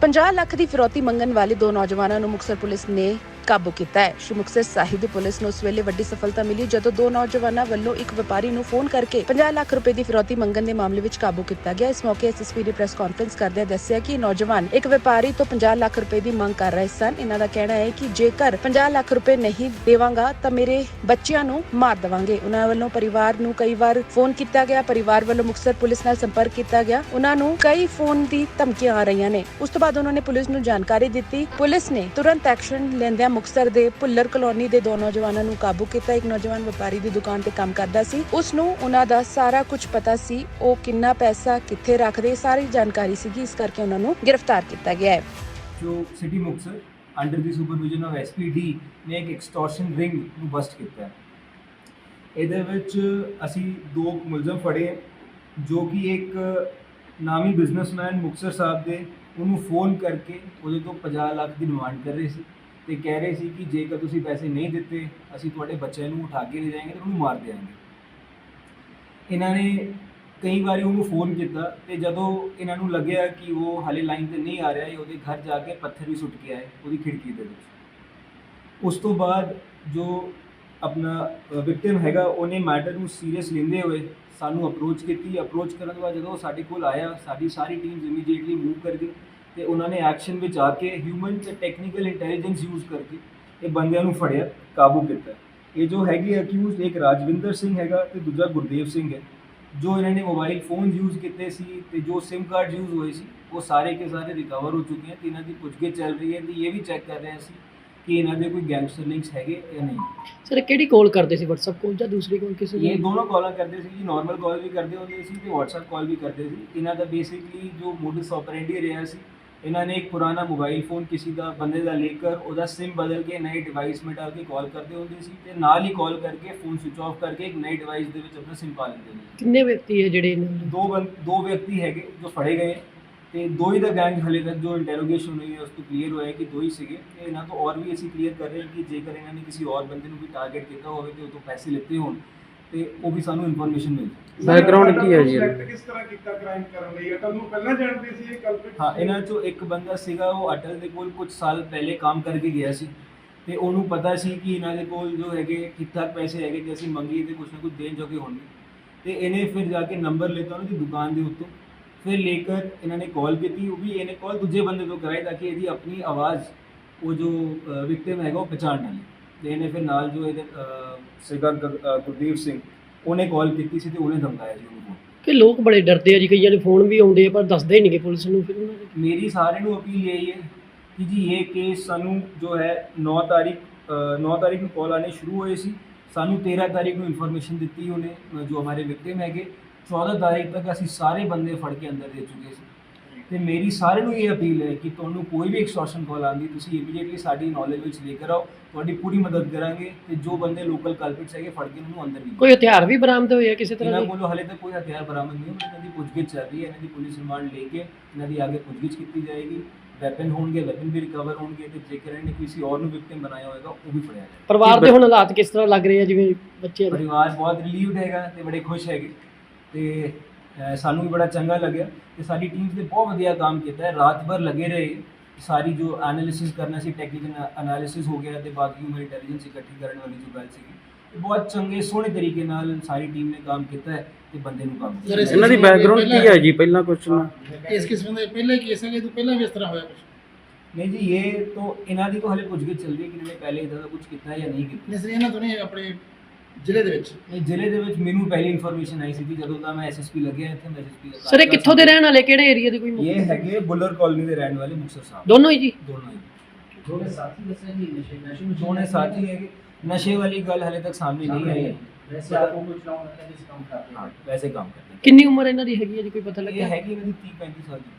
50 ਲੱਖ ਦੀ ਫਿਰੌਤੀ ਮੰਗਣ ਵਾਲੇ ਦੋ ਨੌਜਵਾਨਾਂ ਨੂੰ ਮੁਕਤਸਰ ਪੁਲਿਸ ਨੇ ਕਾਬੂ ਕੀਤਾ ਹੈ। ਸ਼੍ਰੀ ਮੁਕਤਸਰ ਸਾਹਿਬ ਦੀ ਪੁਲਿਸ ਨੂੰ ਉਸ ਵੇਲੇ ਵੱਡੀ ਸਫਲਤਾ ਮਿਲੀ ਜਦੋਂ ਦੋ ਨੌਜਵਾਨਾਂ ਵੱਲੋਂ ਇੱਕ ਵਪਾਰੀ ਨੂੰ ਫੋਨ ਕਰਕੇ 50 ਲੱਖ ਰੁਪਏ ਦੀ ਫਿਰੌਤੀ ਮੰਗਣ ਦੇ ਮਾਮਲੇ ਵਿੱਚ ਕਾਬੂ ਕੀਤਾ ਗਿਆ। ਇਸ ਮੌਕੇ ਐਸਐਸਪੀ ਨੇ ਪ੍ਰੈਸ ਕਾਨਫਰੰਸ ਕਰਦਿਆਂ ਦੱਸਿਆ ਕਿ ਨੌਜਵਾਨ ਇੱਕ ਵਪਾਰੀ ਤੋਂ 50 ਲੱਖ ਰੁਪਏ ਦੀ ਮੰਗ ਕਰ ਰਹੇ ਸਨ। ਇਹਨਾਂ ਦਾ ਕਹਿਣਾ ਹੈ ਕਿ ਜੇਕਰ 50 ਲੱਖ ਰੁਪਏ ਨਹੀਂ ਦੇਵਾਂਗਾ ਤਾਂ ਮੇਰੇ ਬੱਚਿਆਂ ਨੂੰ ਮਾਰ ਦੇਵਾਂਗੇ। ਉਹਨਾਂ ਵੱਲੋਂ ਪਰਿਵਾਰ ਨੂੰ ਕਈ ਵਾਰ ਫੋਨ ਕੀਤਾ ਗਿਆ। ਪਰਿਵਾਰ ਵੱਲੋਂ ਮੁਕਤਸਰ ਪੁਲਿਸ ਨਾਲ ਸੰਪਰਕ ਕੀਤਾ ਗਿਆ। ਉਹਨਾਂ ਨੂੰ ਕਈ ਫੋਨ ਦੀ ਧਮਕੀਆਂ ਆ ਰਹੀਆਂ ਨੇ। ਉਸ ਤੋਂ ਬਾਅਦ ਉਹਨਾਂ ਨੇ ਪੁਲਿਸ ਨੂੰ ਜਾਣਕਾਰੀ ਦਿੱਤੀ। ਪੁਲਿਸ ਨੇ ਤੁਰੰਤ ਐਕਸ਼ਨ ਲੈਂਦਿਆਂ ਮੁਕਤਸਰ ਦੇ ਭੁੱਲਰ ਕਲੋਨੀ ਦੇ ਦੋ ਨੌਜਵਾਨਾਂ ਨੂੰ ਕਾਬੂ ਕੀਤਾ। ਇੱਕ ਨੌਜਵਾਨ ਵਪਾਰੀ ਦੀ ਦੁਕਾਨ ਤੇ ਕੰਮ ਕਰਦਾ ਸੀ। ਉਸ ਨੂੰ ਉਹਨਾਂ ਦਾ ਸਾਰਾ ਕੁਝ ਪਤਾ ਸੀ। ਉਹ ਕਿੰਨਾ ਪੈਸਾ, ਕਿੱਥੇ ਰੱਖਦੇ, ਸਾਰੀ ਜਾਣਕਾਰੀ ਸੀਗੀ। ਇਸ ਕਰਕੇ ਉਹਨਾਂ ਨੂੰ ਗ੍ਰਿਫਤਾਰ ਕੀਤਾ ਗਿਆ ਹੈ। ਜੋ city Muktsar under the supervision of SPD ਨੇ ਇੱਕ ਐਕਸਟੋਰਸ਼ਨ ਰਿੰਗ ਨੂੰ ਬਸਟ ਕੀਤਾ ਹੈ। ਇਹਦੇ ਵਿੱਚ ਅਸੀਂ ਦੋ ਮੁਲਜ਼ਮ ਫੜੇ ਜੋ ਕਿ ਇੱਕ ਨਾਮੀ ਬਿਜ਼ਨਸਮੈਨ ਮੁਕਤਸਰ ਸਾਹਿਬ ਦੇ, ਉਹਨੂੰ ਫੋਨ ਕਰਕੇ ਉਹਦੇ ਤੋਂ 50 ਲੱਖ ਦੀ ਡਿਮਾਂਡ ਕਰ ਰਹੇ ਸੀ। ਤੇ ਕਹਿ ਰਹੇ ਸੀ ਕਿ ਜੇਕਰ ਤੁਸੀਂ ਪੈਸੇ ਨਹੀਂ ਦਿੱਤੇ, ਅਸੀਂ ਤੁਹਾਡੇ ਬੱਚੇ ਨੂੰ ਉਠਾ ਕੇ ਲੈ ਜਾਵਾਂਗੇ ਤੇ ਉਹਨੂੰ ਮਾਰ ਦਿਆਂਗੇ। ਇਹਨਾਂ ਨੇ ਕਈ ਵਾਰੀ ਉਹਨੂੰ ਫੋਨ ਕੀਤਾ ਤੇ ਜਦੋਂ ਇਹਨਾਂ ਨੂੰ ਲੱਗਿਆ ਕਿ ਉਹ ਹਾਲੇ ਲਾਈਨ ਤੇ ਨਹੀਂ ਆ ਰਿਹਾ ਇਹ ਉਹਦੇ ਘਰ ਜਾ ਕੇ ਪੱਥਰ ਵੀ ਸੁੱਟ ਕੇ ਆਏ ਉਹਦੀ ਖਿੜਕੀ ਦੇ ਵਿੱਚ। ਉਸ ਤੋਂ ਬਾਅਦ ਜੋ ਆਪਣਾ ਵਿਕਟਿਮ ਹੈਗਾ, ਉਹਨੇ ਮੈਟਰ ਨੂੰ ਸੀਰੀਅਸ ਲੈਂਦੇ ਹੋਏ ਸਾਨੂੰ ਅਪਰੋਚ ਕੀਤੀ। ਅਪਰੋਚ ਕਰਨ ਤੋਂ ਬਾਅਦ ਜਦੋਂ ਉਹ ਸਾਡੇ ਕੋਲ ਆਇਆ, ਸਾਡੀ ਸਾਰੀ ਟੀਮ ਇਮੀਡੀਏਟਲੀ ਮੂਵ ਕਰ ਗਈ। ਤੇ ਉਹਨਾਂ ਨੇ ਐਕਸ਼ਨ ਵਿੱਚ ਆ ਕੇ ਹਿਊਮਨ ਤੇ ਟੈਕਨੀਕਲ ਇੰਟੈਲੀਜੈਂਸ ਯੂਜ਼ ਕਰਕੇ ਇਹ ਬੰਦਿਆਂ ਨੂੰ ਫੜਿਆ ਕਾਬੂ ਕੀਤਾ। ਇਹ ਜੋ ਹੈਗੇ ਅਕਿਊਜ਼ਡ ਇੱਕ ਰਾਜਵਿੰਦਰ ਸਿੰਘ ਹੈਗਾ ਤੇ ਦੂਜਾ ਗੁਰਦੇਵ ਸਿੰਘ ਹੈ। ਜੋ ਇਹਨਾਂ ਨੇ ਮੋਬਾਈਲ ਫੋਨ ਯੂਜ਼ ਕੀਤੇ ਸੀ ਤੇ ਜੋ SIM ਕਾਰਡ ਯੂਜ਼ ਹੋਏ ਸੀ ਉਹ ਸਾਰੇ ਕੇ ਸਾਰੇ ਰਿਕਵਰ ਹੋ ਚੁੱਕੇ ਹਨ ਤੇ ਇਹਨਾਂ ਦੀ ਪੁੱਛਗਿੱਛ ਚੱਲ ਰਹੀ ਹੈ ਤੇ ਇਹ ਵੀ ਚੈੱਕ ਕਰ ਰਹੇ ਅਸੀਂ ਕਿ ਇਹਨਾਂ ਦੇ ਕੋਈ ਗੈਂਗਸਟਰ ਲਿੰਕਸ ਹੈਗੇ ਜਾਂ ਨਹੀਂ। ਸਰ ਕਿਹੜੀ ਕਾਲ ਕਰਦੇ ਸੀ? WhatsApp ਕਾਲ ਜਾਂ ਦੂਸਰੀ ਕਾਲ ਕਿਸੇ ਇਹ ਦੋਨੋਂ ਕਾਲਾਂ ਕਰਦੇ ਸੀ ਜੀ ਨਾਰਮਲ ਕਾਲ ਵੀ ਕਰਦੇ ਹੁੰਦੇ ਸੀ ਤੇ WhatsApp ਕਾਲ ਵੀ ਕਰਦੇ ਸੀ। ਇਹਨਾਂ ਦਾ ਬੇਸਿਕਲੀ ਜੋ ਮੋਡਸ ਆਪਰੈਂਡੀ ਰਿਹਾ ਸੀ ਇਹਨਾਂ ਨੇ ਇੱਕ ਪੁਰਾਣਾ ਮੋਬਾਈਲ ਫੋਨ ਕਿਸੇ ਦਾ ਬੰਦੇ ਦਾ ਲੈ ਕੇ ਉਹਦਾ SIM ਬਦਲ ਕੇ ਨਏ ਡਿਵਾਈਸ ਮੇ ਡਾਲ ਕੇ ਕਾਲ ਕਰਦੇ ਹੁੰਦੇ ਸੀ ਤੇ ਨਾਲ ਹੀ ਕਾਲ ਕਰਕੇ ਫੋਨ ਸਵਿਚ ਆਫ ਕਰਕੇ ਇੱਕ ਨਏ ਡਿਵਾਈਸ ਦੇ ਵਿੱਚ ਆਪਣਾ SIM ਪਾ ਲੈਂਦੇ ਨੇ। ਕਿੰਨੇ ਵਿਅਕਤੀ ਹੈ ਜਿਹੜੇ ਇਹਨਾਂ ਦੋ? ਬੰ- ਦੋ ਵਿਅਕਤੀ ਹੈਗੇ ਜੋ ਫੜੇ ਗਏ ਤੇ ਦੋ ਹੀ ਦਾ ਗੈਂਗ ਹਲੇ ਤੱਕ ਜੋ ਇੰਟਰੋਗੇਸ਼ਨ ਹੋਈ ਹੈ ਉਸ ਤੋਂ ਕਲੀਅਰ ਹੋਇਆ ਕਿ ਦੋ ਹੀ ਸੀਗੇ ਤੇ ਇਹਨਾਂ ਤੋਂ ਔਰ ਵੀ ਅਸੀਂ ਕਲੀਅਰ ਕਰ ਰਹੇ ਹਾਂ ਕਿ ਜੇਕਰ ਇਹਨਾਂ ਨੇ ਕਿਸੇ ਹੋਰ ਬੰਦੇ ਨੂੰ ਵੀ ਟਾਰਗੇਟ ਕੀਤਾ ਹੋਵੇ ਤੇ ਉਹ ਤੋਂ ਪੈਸੇ ਲਿੱਤੇ ਹੋਣ ਤੇ ਉਹ ਵੀ ਸਾਨੂੰ ਇਨਫੋਰਮੇਸ਼ਨ ਮਿਲ ਜਾਏ ਬੈਕਗ੍ਰਾਉਂਡ ਕੀ ਹੈ ਜੀ ਇਹਦਾ? ਕਿਸ ਤਰ੍ਹਾਂ ਕੀਤਾ ਕ੍ਰਾਈਮ ਕਰਨ ਲਈ? ਅਟਲ ਨੂੰ ਪਹਿਲਾਂ ਜਾਣਦੇ ਸੀ ਇਹ ਕਲਪਿਟ ਹਾਂ ਇਹਨਾਂ ਚੋਂ ਇੱਕ ਬੰਦਾ ਸੀਗਾ ਉਹ ਅਟਲ ਦੇ ਕੋਲ ਕੁਝ ਸਾਲ ਪਹਿਲੇ ਕੰਮ ਕਰਕੇ ਗਿਆ ਸੀ। ਤੇ ਉਹਨੂੰ ਪਤਾ ਸੀ ਕਿ ਇਹਨਾਂ ਦੇ ਕੋਲ ਜੋ ਹੈਗੇ ਠੀਕ ਠਾਕ ਪੈਸੇ ਹੈਗੇ ਕਿ ਅਸੀਂ ਮੰਗੀਏ ਤੇ ਕੁਝ ਨਾ ਕੁਝ ਦੇਣ ਜੋਗੇ ਹੋਣਗੇ। ਤੇ ਇਹਨੇ ਫਿਰ ਜਾ ਕੇ ਨੰਬਰ ਲਿੱਤਾ ਉਹਨਾਂ ਦੀ ਦੁਕਾਨ ਦੇ ਉੱਤੋਂ। ਫਿਰ ਲੇਕਰ ਇਹਨਾਂ ਨੇ ਕਾਲ ਕੀਤੀ ਉਹ ਵੀ ਇਹਨੇ ਕਾਲ ਦੂਜੇ ਬੰਦੇ ਤੋਂ ਕਰਾਈ ਤਾਂ ਕਿ ਇਹਦੀ ਆਪਣੀ ਆਵਾਜ਼ ਉਹ ਜੋ ਵਿਕਟਿਮ ਹੈਗਾ ਉਹ ਪਛਾਣ ਨਾ ਲਏ। ਤੇ ਇਹਨੇ ਫਿਰ ਨਾਲ ਜੋ ਇਹਦੇ ਸੀਗਾ ਗੁਰਦੀਪ ਸਿੰਘ ਉਹਨੇ ਕਾਲ ਕੀਤੀ ਸੀ ਤੇ ਉਹਨੇ ਧਮਕਾਇਆ ਜੀ ਉਹਨੂੰ। ਕਿ ਲੋਕ ਬੜੇ ਡਰਦੇ ਆ ਜੀ ਕਈਆਂ ਦੇ ਫੋਨ ਵੀ ਆਉਂਦੇ ਆ ਪਰ ਦੱਸਦੇ ਹੀ ਨਹੀਂਗੇ ਪੁਲਿਸ ਨੂੰ ਫਿਰ ਉਹਨਾਂ ਦੇ। ਮੇਰੀ ਸਾਰਿਆਂ ਨੂੰ ਅਪੀਲ ਇਹ ਹੈ ਕਿ ਜੀ ਇਹ ਕੇਸ ਸਾਨੂੰ ਜੋ ਹੈ 9 ਤਾਰੀਖ ਅ, 9 ਤਾਰੀਖ ਨੂੰ ਕਾਲ ਆਣੇ ਸ਼ੁਰੂ ਹੋਏ ਸੀ। ਸਾਨੂੰ 13 ਤਾਰੀਖ ਨੂੰ ਇਨਫੋਰਮੇਸ਼ਨ ਦਿੱਤੀ ਉਹਨੇ ਜੋ ਹਮਾਰੇ ਵਿਕਟਿਮ ਹੈਗੇ। 14 ਤਾਰੀਖ ਤੱਕ ਅਸੀਂ ਸਾਰੇ ਬੰਦੇ ਫੜ ਕੇ ਅੰਦਰ ਦੇ ਚੁੱਕੇ ਸੀ। ਤੇ ਮੇਰੀ ਸਾਰਿਆਂ ਨੂੰ ਇਹ ਅਪੀਲ ਹੈ ਕਿ ਤੁਹਾਨੂੰ ਕੋਈ ਵੀ ਐਕਸਟੋਰਸ਼ਨ ਕਾਲ ਆਉਂਦੀ ਤੁਸੀਂ ਇਮੀਡੀਏਟਲੀ ਸਾਡੀ ਨੌਲੇਜ ਵਿੱਚ ਲੈ ਕੇ ਆਓ ਤੁਹਾਡੀ ਪੂਰੀ ਮਦਦ ਕਰਾਂਗੇ ਤੇ ਜੋ ਬੰਦੇ ਲੋਕਲ ਕਲਪਿਟਸ ਹੈਗੇ ਫੜ ਕੇ ਉਹਨਾਂ ਨੂੰ ਅੰਦਰ ਨਹੀਂ ਕੋਈ ਹਥਿਆਰ ਵੀ ਬਰਾਮਦ ਹੋਏ ਆ ਕਿਸੇ ਤਰ੍ਹਾਂ ਇਹਨਾਂ ਦੇ? ਕੋਲੋਂ ਹਲੇ ਤੱਕ ਕੋਈ ਹਥਿਆਰ ਬਰਾਮਦ ਨਹੀਂ ਹੋਇਆ ਇਹਨਾਂ ਦੀ ਪੁੱਛਗਿੱਛ ਚੱਲ ਰਹੀ ਹੈ ਇਹਨਾਂ ਦੀ ਪੁਲਿਸ ਰਿਮਾਂਡ ਲੈ ਕੇ ਇਹਨਾਂ ਦੀ ਅੱਗੇ ਪੁੱਛਗਿੱਛ ਕੀਤੀ ਜਾਏਗੀ ਵੈਪਨ ਹੋਣਗੇ ਵੈਪਨ ਵੀ ਰਿਕਵਰ ਹੋਣਗੇ ਤੇ ਜੇਕਰ ਇਹਨੇ ਕਿਸੇ ਹੋਰ ਨੂੰ ਵਿਕਟਿਮ ਬਣਾਇਆ ਹੋਏਗਾ ਉਹ ਵੀ ਫੜਿਆ ਜਾਏਗਾ। ਪਰਿਵਾਰ ਦੇ ਹੁਣ ਹਾਲਾਤ ਕਿਸ ਤਰ੍ਹਾਂ ਲੱਗ ਰਹੇ ਆ ਜਿਵੇਂ ਬੱਚੇ ਪਰਿਵਾਰ ਬਹੁਤ ਰਿਲੀਵਡ ਹੈਗਾ ਤੇ ਬੜੇ ਖੁਸ਼ ਹੈਗੇ ਤੇ ਸਾਨੂੰ ਵੀ ਬੜਾ ਚੰਗਾ ਲੱਗਿਆ ਤੇ ਸਾਡੀ ਟੀਮ ਨੇ ਬਹੁਤ ਵਧੀਆ ਕੰਮ ਕੀਤਾ ਹੈ। ਰਾਤ ਭਰ ਲੱਗੇ ਰਹੇ। ਸਾਰੀ ਜੋ ਐਨਾਲਿਸਿਸ ਕਰਨਾ ਸੀ ਟੈਕਨੀਕਲ ਐਨਾਲਿਸਿਸ ਹੋ ਗਿਆ ਤੇ ਬਾਕੀ ਹਿਊਮਨ ਇੰਟੈਲੀਜੈਂਸ ਇਕੱਠੀ ਕਰਨ ਵਾਲੀ ਜੋ ਗੱਲ ਤੇ ਬਹੁਤ ਚੰਗੇ ਸੋਹਣੇ ਤਰੀਕੇ ਨਾਲ ਸਾਰੀ ਟੀਮ ਨੇ ਕੰਮ ਕੀਤਾ ਹੈ ਤੇ ਬੰਦੇ ਨੂੰ ਕੰਮ ਇਹਨਾਂ ਦੀ ਬੈਕਗ੍ਰਾਉਂਡ ਕੀ ਹੈ ਜੀ? ਪਹਿਲਾਂ ਕੁਝ ਇਸ ਕਿਸਮ ਦੇ ਪਹਿਲੇ ਕੇਸ ਹੈਗੇ ਤੋਂ ਪਹਿਲਾਂ ਵੀ ਇਸ ਤਰ੍ਹਾਂ ਹੋਇਆ ਕੁਝ ਨਹੀਂ ਜੀ ਇਹ तो ਇਹਨਾਂ ਦੀ ਤਾਂ ਹਲੇ ਪੁੱਛਗਿੱਛ ਚੱਲ ਰਹੀ ਹੈ ਕਿ ਇਹਨਾਂ ਨੇ ਪਹਿਲੇ ਇਦਾਂ ਦਾ ਕੁਝ ਕੀਤਾ ਹੈ ਜਾਂ ਨਹੀਂ ਕੀਤਾ। ਨਹੀਂ ਸਰ ਇਹਨਾਂ ਤੋਂ ਨਹੀਂ ਆਪਣੇ ਜ਼ਿਲ੍ਹੇ ਦੇ ਵਿੱਚ? ਇਹ ਜ਼ਿਲ੍ਹੇ ਦੇ ਵਿੱਚ ਮੈਨੂੰ ਪਹਿਲੀ ਇਨਫੋਰਮੇਸ਼ਨ ਆਈ ਸੀ ਜਦੋਂ ਦਾ ਮੈਂ ਐਸਐਸਪੀ ਲੱਗਿਆ ਇੱਥੇ ਮੈਂ ਐਸਐਸਪੀ ਦਾ ਸਰ ਇਹ ਕਿੱਥੋਂ ਦੇ ਰਹਿਣ ਵਾਲੇ? ਕਿਹੜੇ ਏਰੀਆ ਦੇ ਕੋਈ ਮੁੱਖ- ਇਹ ਹੈਗੇ ਬੁੱਲਰ ਕਾਲੋਨੀ ਦੇ ਰਹਿਣ ਵਾਲੇ ਮੁਕਤਸਰ ਸਾਹਿਬ। ਦੋਨੋਂ ਹੀ ਜੀ? ਦੋਨੋਂ ਹੀ। ਦੋਨੇ ਸਾਥੀ ਦੱਸੇ ਨਹੀਂ ਨਸ਼ੇ ਨਸ਼ੇ में ਦੋਨੇ ਸਾਥੀ ਹੈਗੇ? ਨਸ਼ੇ ਵਾਲੀ ਗੱਲ ਹਲੇ ਤੱਕ ਸਾਹਮਣੇ ਨਹੀਂ ਆਈ। ਹੈ वैसे आपको कुछ लॉन्ग डिस्काउंट करते ਹਾਂ हैं ਵੈਸੇ ਕੰਮ ਕਰਦੇ ਕਿੰਨੀ ਉਮਰ ਇਹਨਾਂ ਦੀ ਹੈਗੀ ਹੈ ਜੀ ਕੋਈ ਪਤਾ ਲੱਗਿਆ? ਇਹ ਹੈਗੀ ਇਹਨਾਂ ਦੀ 30 35 ਸਾਲ ਦੀ।